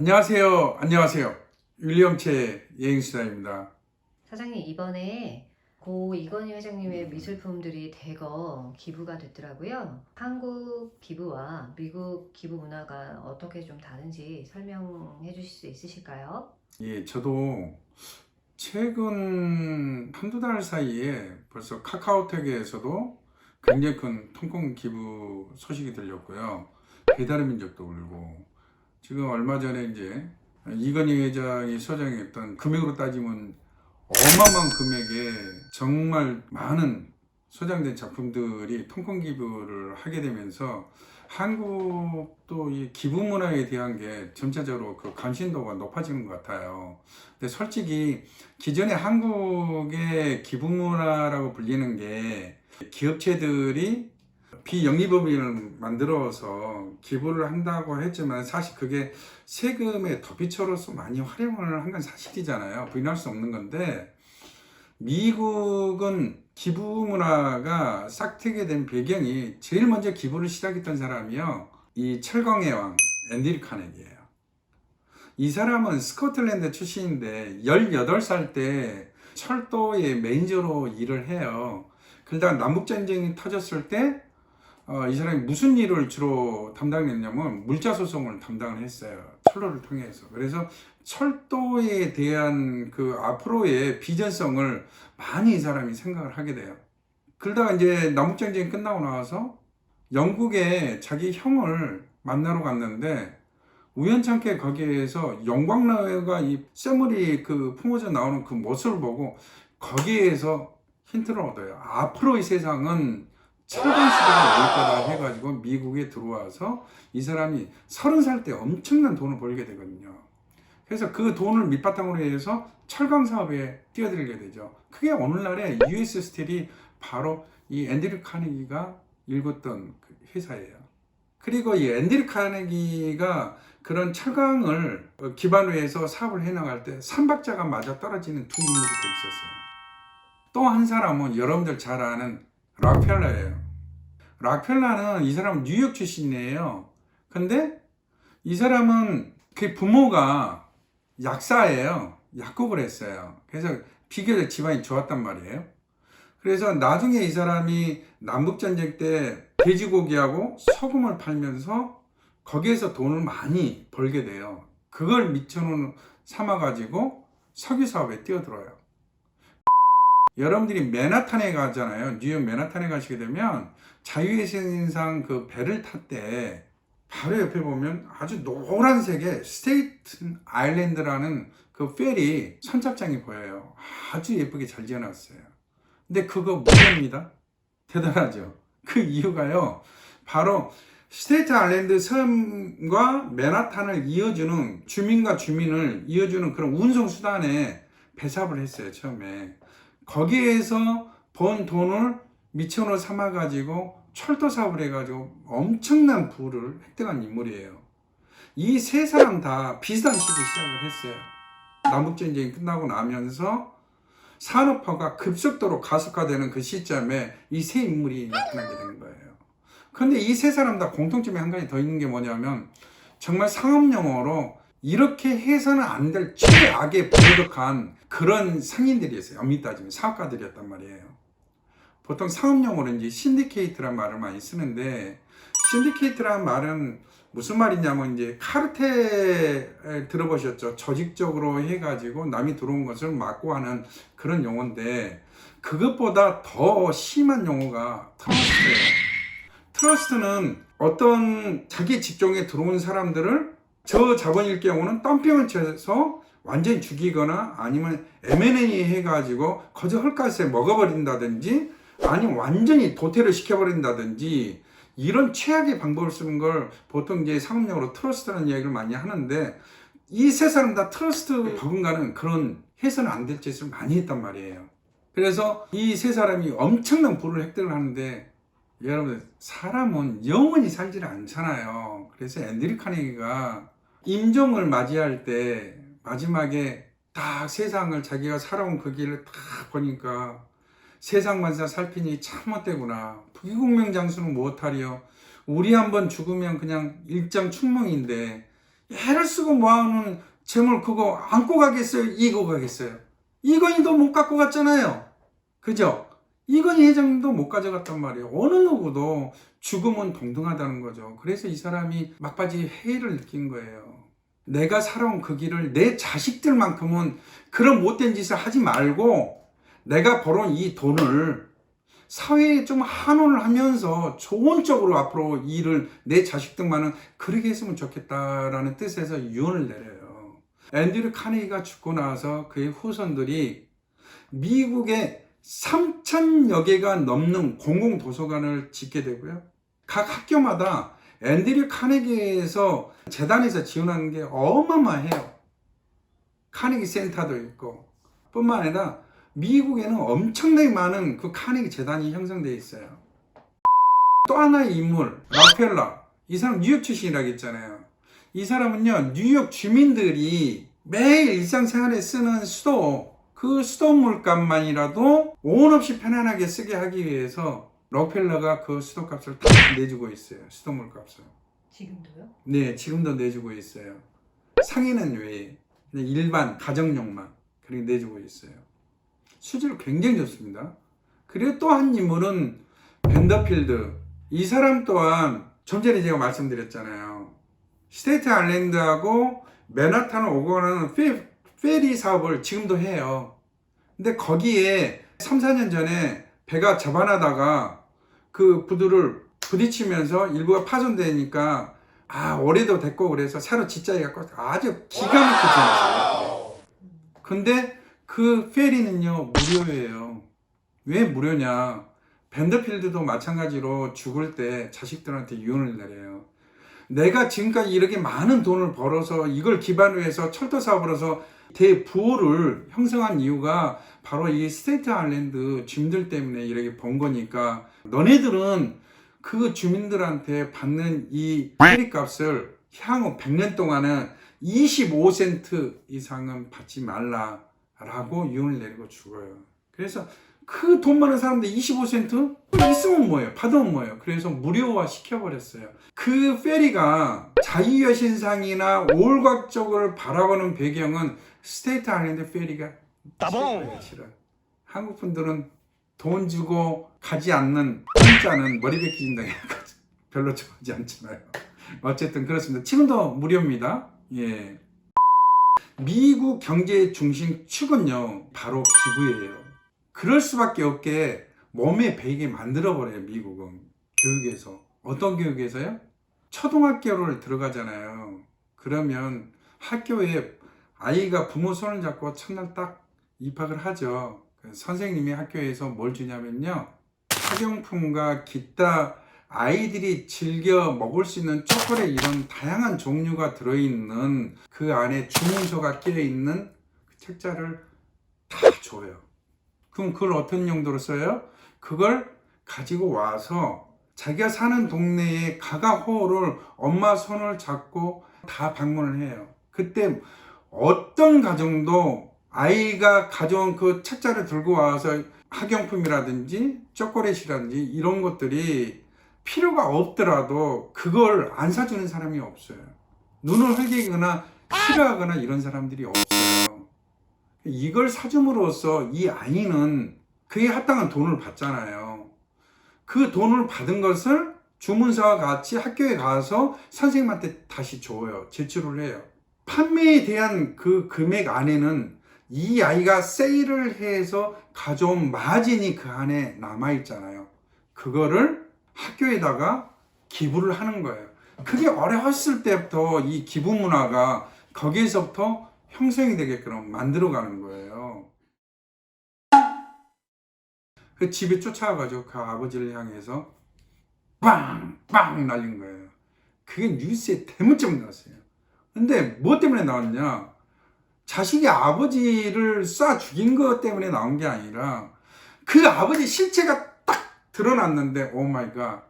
안녕하세요. 안녕하세요. 윌리엄체 여행수다입니다. 사장님 이번에 고 이건희 회장님의 미술품들이 대거 기부가 됐더라고요. 한국 기부와 미국 기부 문화가 어떻게 좀 다른지 설명해 주실 수 있으실까요? 예, 저도 최근 한두 달 사이에 벌써 카카오톡에서도 굉장히 큰 통콩 기부 소식이 들렸고요. 배달의 민족도 울고 지금 얼마 전에 이제 이건희 회장이 소장했던 금액으로 따지면 어마어마한 금액에 정말 많은 소장된 작품들이 통콩 기부를 하게 되면서 한국도 이 기부 문화에 대한 게 점차적으로 그 관심도가 높아지는 것 같아요. 근데 솔직히 기존에 한국의 기부 문화라고 불리는 게 기업체들이 비영리법인을 만들어서 기부를 한다고 했지만 사실 그게 세금의 도피처로서 많이 활용을 한 건 사실이잖아요. 부인할 수 없는 건데 미국은 기부 문화가 싹트게 된 배경이 제일 먼저 기부를 시작했던 사람이요. 이 철강의 왕 앤드류 카네기예요. 이 사람은 스코틀랜드 출신인데 18살 때 철도의 매니저로 일을 해요. 그러다가 남북전쟁이 터졌을 때 어, 이 사람이 무슨 일을 주로 담당했냐면 물자 소송을 담당을 했어요. 철로를 통해서. 그래서 철도에 대한 그 앞으로의 비전성을 많이 이 사람이 생각을 하게 돼요. 그러다가 이제 남북전쟁이 끝나고 나와서 영국에 자기 형을 만나러 갔는데 우연찮게 거기에서 영광로가 이 쇠물이 그 품어져 나오는 그 모습을 보고 거기에서 힌트를 얻어요. 앞으로의 세상은 철강 시대가 올 거다 해가지고 미국에 들어와서 이 사람이 서른 살 때 엄청난 돈을 벌게 되거든요. 그래서 그 돈을 밑바탕으로 해서 철강 사업에 뛰어들게 되죠. 그게 오늘날의 US 스틸이 바로 이 앤드류 카네기가 읽었던 그 회사예요. 그리고 이 앤드류 카네기가 그런 철강을 기반으로 해서 사업을 해나갈 때 삼박자가 맞아 떨어지는 두 인물이 더 있었어요. 또 한 사람은 여러분들 잘 아는 락펠러예요. 락펠러는 이 사람은 뉴욕 출신이에요. 근데 이 사람은 그 부모가 약사예요. 약국을 했어요. 그래서 비교적 집안이 좋았단 말이에요. 그래서 나중에 이 사람이 남북전쟁 때 돼지고기하고 소금을 팔면서 거기에서 돈을 많이 벌게 돼요. 그걸 미천원 삼아가지고 석유 사업에 뛰어들어요. 여러분들이 맨하탄에 가잖아요. 뉴욕 맨하탄에 가시게 되면 자유의 신상 그 배를 탈 때 바로 옆에 보면 아주 노란색의 스테이튼 아일랜드라는 그 페리 선착장이 보여요. 아주 예쁘게 잘 지어놨어요. 근데 그거 무료입니다. 대단하죠. 그 이유가요. 바로 스테이트 아일랜드 섬과 맨하탄을 이어주는 주민과 주민을 이어주는 그런 운송 수단에 배삽을 했어요. 처음에. 거기에서 번 돈을 미천원 삼아가지고 철도 사업을 해가지고 엄청난 부를 획득한 인물이에요. 이 세 사람 다 비슷한 시기에 시작을 했어요. 남북전쟁이 끝나고 나면서 산업화가 급속도로 가속화되는 그 시점에 이 세 인물이 나타나게 되는 거예요. 그런데 이 세 사람 다 공통점이 한 가지 더 있는 게 뭐냐면 정말 상업 용어로 이렇게 해서는 안 될 최악의 부도덕한 그런 상인들이었어요. 엄밀히 따지면 사업가들이었단 말이에요. 보통 상업용어로 이제 신디케이트란 말을 많이 쓰는데 신디케이트란 말은 무슨 말이냐면 이제 카르텔 들어보셨죠? 조직적으로 해가지고 남이 들어온 것을 막고 하는 그런 용어인데 그것보다 더 심한 용어가 트러스트예요. 트러스트는 어떤 자기 직종에 들어온 사람들을 저 자본일 경우는 덤핑을 쳐서 완전히 죽이거나 아니면 M&A 해가지고 거저 헐값에 먹어버린다든지 아니면 완전히 도태를 시켜버린다든지 이런 최악의 방법을 쓰는 걸 보통 이제 상업용어로 트러스트라는 이야기를 많이 하는데 이 세 사람 다 트러스트 버금가는 그런 해서는 안 될 짓을 많이 했단 말이에요. 그래서 이 세 사람이 엄청난 부를 획득을 하는데 여러분 사람은 영원히 살지를 않잖아요. 그래서 앤드류 카네기가 임종을 맞이할 때 마지막에 딱 세상을 자기가 살아온 그 길을 딱 보니까 세상 만사 살피니 참 못되구나. 부귀공명 장수는 무엇하리요? 우리 한번 죽으면 그냥 일장 충몽인데 애를 쓰고 모아놓은 재물 그거 안고 가겠어요? 이고 가겠어요? 이건희도 못 갖고 갔잖아요. 그죠? 이건희 회장님도 못 가져갔단 말이에요. 어느 누구도 죽음은 동등하다는 거죠. 그래서 이 사람이 막바지 회의를 느낀 거예요. 내가 살아온 그 길을 내 자식들만큼은 그런 못된 짓을 하지 말고 내가 벌어온 이 돈을 사회에 좀 환원을 하면서 좋은 쪽으로 앞으로 일을 내 자식들만은 그렇게 했으면 좋겠다라는 뜻에서 유언을 내려요. 앤드류 카네기가 죽고 나서 그의 후손들이 미국에 3천여 개가 넘는 공공도서관을 짓게 되고요. 각 학교마다 앤드류 카네기에서 재단에서 지원하는 게 어마어마해요. 카네기 센터도 있고 뿐만 아니라 미국에는 엄청나게 많은 그 카네기 재단이 형성되어 있어요. 또 하나의 인물, 락펠러. 이 사람 뉴욕 출신이라고 했잖아요. 이 사람은요, 뉴욕 주민들이 매일 일상생활에 쓰는 수도, 그 수도 물값만이라도 온 없이 편안하게 쓰게 하기 위해서 록펠러가 그 수도 값을 다 내주고 있어요. 수도 물값을. 지금도요? 네, 지금도 내주고 있어요. 상인은 외에 그냥 일반 가정용만 그렇게 내주고 있어요. 수질 굉장히 좋습니다. 그리고 또 한 인물은 벤더필드. 이 사람 또한 좀 전에 제가 말씀드렸잖아요. 스테이트 아일랜드하고 맨하탄을 오고 가는 페, 페리 사업을 지금도 해요. 근데 거기에 3, 4년 전에 배가 자반하다가 그 부두를 부딪히면서 일부가 파손되니까 아 올해도 됐고 그래서 새로 짓자 해갖고 아주 기가 막히게 지냈어요. 근데 그 페리는요 무료예요. 왜 무료냐? 밴더필드도 마찬가지로 죽을 때 자식들한테 유언을 내려요. 내가 지금까지 이렇게 많은 돈을 벌어서 이걸 기반으로 해서 철도 사업을 해서 대부를 형성한 이유가 바로 이 스테이트 아일랜드 주민들 때문에 이렇게 번 거니까 너네들은 그 주민들한테 받는 이 페리 값을 향후 100년 동안은 25센트 이상은 받지 말라라고 유언을 내리고 죽어요. 그래서 그 돈 많은 사람들 25센트? 있으면 뭐예요? 받으면 뭐예요? 그래서 무료화 시켜버렸어요. 그 페리가 자유여신상이나 쪽을 바라보는 배경은 스테이트 아일랜드 페리가 따봉! 한국 분들은 돈 주고 가지 않는 한자는 머리 베끼진다 해가지고 별로 좋아하지 않잖아요. 어쨌든 그렇습니다. 지금도 무료입니다. 예. 미국 경제의 중심 축은요 바로 기부예요. 그럴 수밖에 없게 몸에 배이게 만들어 버려요 미국은 교육에서 어떤 교육에서요? 초등학교를 들어가잖아요. 그러면 학교에 아이가 부모 손을 잡고 첫날 딱 입학을 하죠. 그 선생님이 학교에서 뭘 주냐면요. 학용품과 기타 아이들이 즐겨 먹을 수 있는 초콜릿 이런 다양한 종류가 들어있는 그 안에 주문서가 끼어있는 그 책자를 다 줘요. 그럼 그걸 어떤 용도로 써요? 그걸 가지고 와서 자기가 사는 동네의 가가호를 엄마 손을 잡고 다 방문을 해요. 그때 어떤 가정도 아이가 가져온 그 책자를 들고 와서 학용품이라든지 초콜릿이라든지 이런 것들이 필요가 없더라도 그걸 안 사주는 사람이 없어요. 눈을 흘기거나 싫어하거나 이런 사람들이 없어요. 이걸 사줌으로써 이 아이는 그에 합당한 돈을 받잖아요. 그 돈을 받은 것을 주문서와 같이 학교에 가서 선생님한테 다시 줘요. 제출을 해요. 판매에 대한 그 금액 안에는 이 아이가 세일을 해서 가져온 마진이 그 안에 남아 있잖아요. 그거를 학교에다가 기부를 하는 거예요. 그게 어려웠을 때부터 이 기부 문화가 거기에서부터 형성이 되게끔 만들어 가는 거예요. 그 집에 쫓아가가지고 그 아버지를 향해서 빵! 빵! 날린 거예요. 그게 뉴스에 대문짝 나왔어요. 근데 뭐 때문에 나왔냐? 자식이 아버지를 쏴 죽인 것 때문에 나온 게 아니라 그 아버지 실체가 딱 드러났는데 오 마이 갓